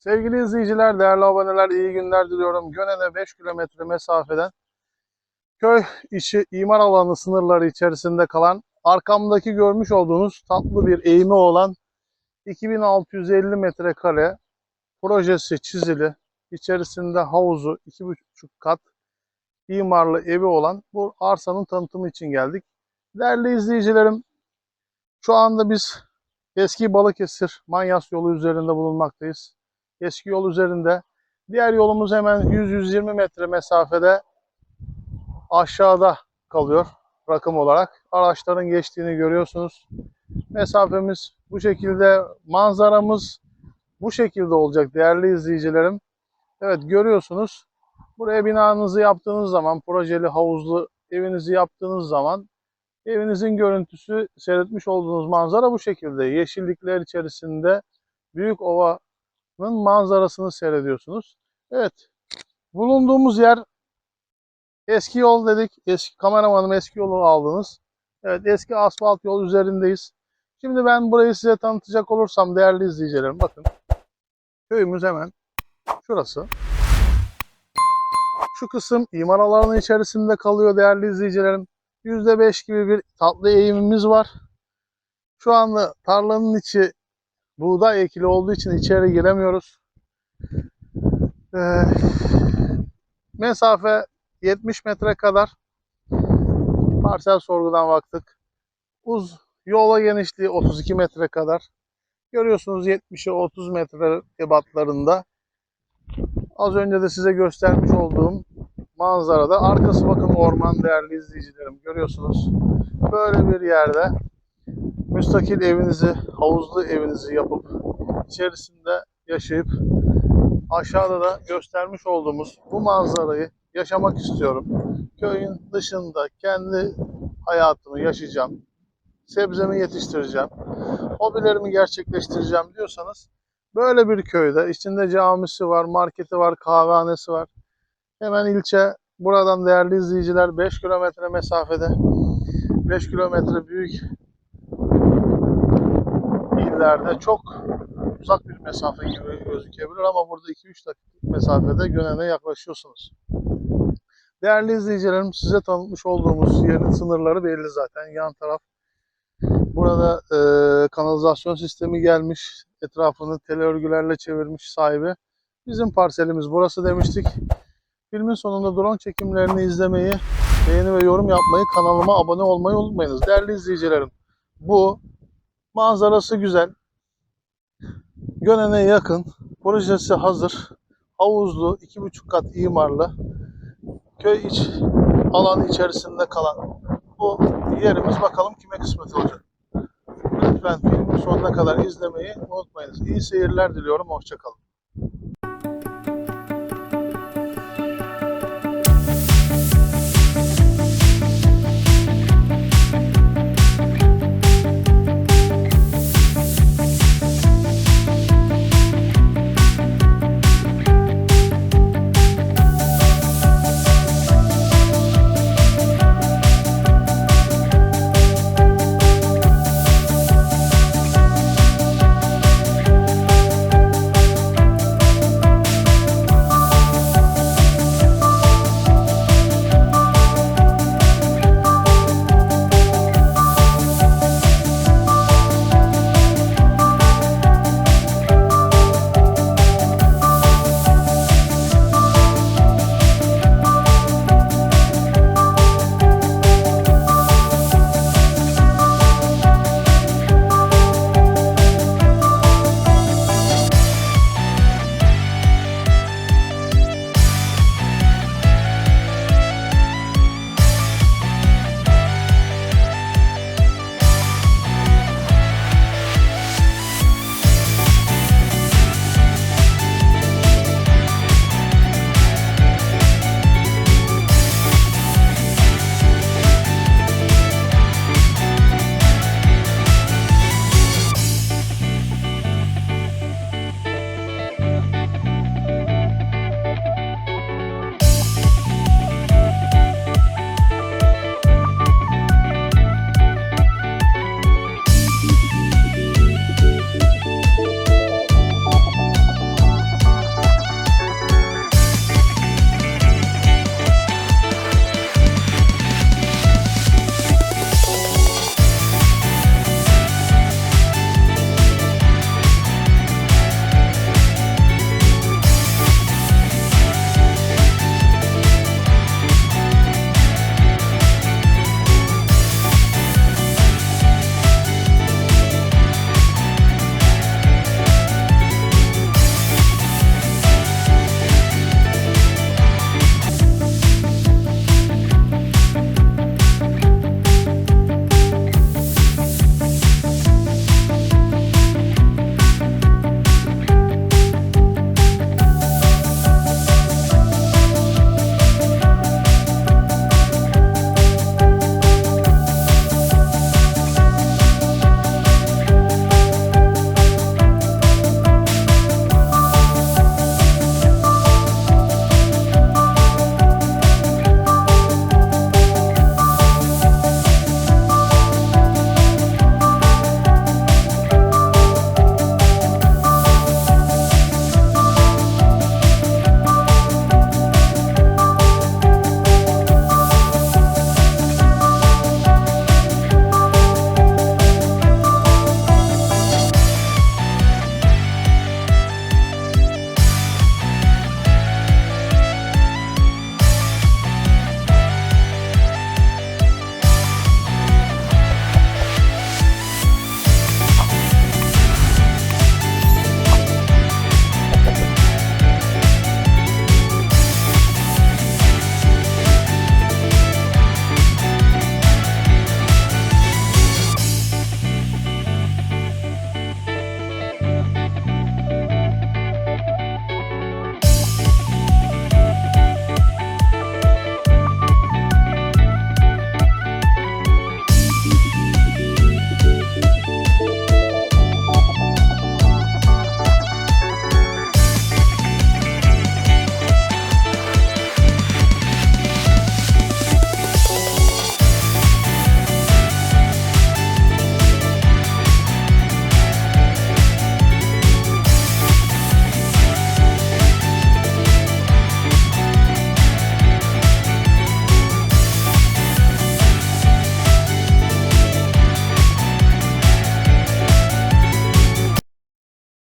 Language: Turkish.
Sevgili izleyiciler, değerli aboneler, iyi günler diliyorum. Gönen'e 5 kilometre mesafeden köy içi imar alanı sınırları içerisinde kalan arkamdaki görmüş olduğunuz tatlı bir eğimi olan 2650 metrekare projesi çizili, içerisinde havuzu 2,5 kat imarlı evi olan bu arsanın tanıtımı için geldik. Değerli izleyicilerim, şu anda biz eski Balıkesir Manyas yolu üzerinde bulunmaktayız. Eski yol üzerinde. Diğer yolumuz hemen 100-120 metre mesafede aşağıda kalıyor rakım olarak. Araçların geçtiğini görüyorsunuz. Mesafemiz bu şekilde, manzaramız bu şekilde olacak değerli izleyicilerim. Evet görüyorsunuz. Buraya binanızı yaptığınız zaman, projeli havuzlu evinizi yaptığınız zaman evinizin görüntüsü, seyretmiş olduğunuz manzara bu şekilde. Yeşillikler içerisinde büyük ovanın manzarasını seyrediyorsunuz. Evet, bulunduğumuz yer eski yol dedik. Eski kameramanım eski yolu aldınız. Evet, eski asfalt yol üzerindeyiz. Şimdi ben burayı size tanıtacak olursam değerli izleyicilerim bakın. Köyümüz hemen şurası. Şu kısım imar alanı içerisinde kalıyor değerli izleyicilerim. %5 gibi bir tatlı eğimimiz var. Şu anda tarlanın içi buğday ekili olduğu için içeri giremiyoruz. Ee, mesafe 70 metre kadar parsel sorgudan baktık. Uz yola genişliği 32 metre kadar. Görüyorsunuz 70'e 30 metre ebatlarında. Az önce de size göstermiş olduğum manzarada. Arkası bakın orman değerli izleyicilerim görüyorsunuz. Böyle bir yerde müstakil evinizi, havuzlu evinizi yapıp içerisinde yaşayıp aşağıda da göstermiş olduğumuz bu manzarayı yaşamak istiyorum. Köyün dışında kendi hayatımı yaşayacağım. Sebzemi yetiştireceğim. Hobilerimi gerçekleştireceğim diyorsanız böyle bir köyde içinde camisi var, marketi var, kahvehanesi var. Hemen ilçe buradan değerli izleyiciler 5 kilometre mesafede 5 kilometre büyük illerde çok uzak bir mesafe gibi gözükebilir ama burada 2-3 dakika mesafede Gönen'e yaklaşıyorsunuz. Değerli izleyicilerim size tanıtmış olduğumuz yerin sınırları belli zaten. Yan taraf burada e, kanalizasyon sistemi gelmiş. Etrafını tel örgülerle çevirmiş sahibi. Bizim parselimiz burası demiştik. Filmin sonunda drone çekimlerini izlemeyi, beğeni ve yorum yapmayı, kanalıma abone olmayı unutmayınız. Değerli izleyicilerim, bu manzarası güzel. Gönen'e yakın, projesi hazır, havuzlu, iki buçuk kat imarlı, köy iç alanı içerisinde kalan bu yerimiz bakalım kime kısmet olacak. Lütfen filmin sonuna kadar izlemeyi unutmayınız. İyi seyirler diliyorum, hoşçakalın.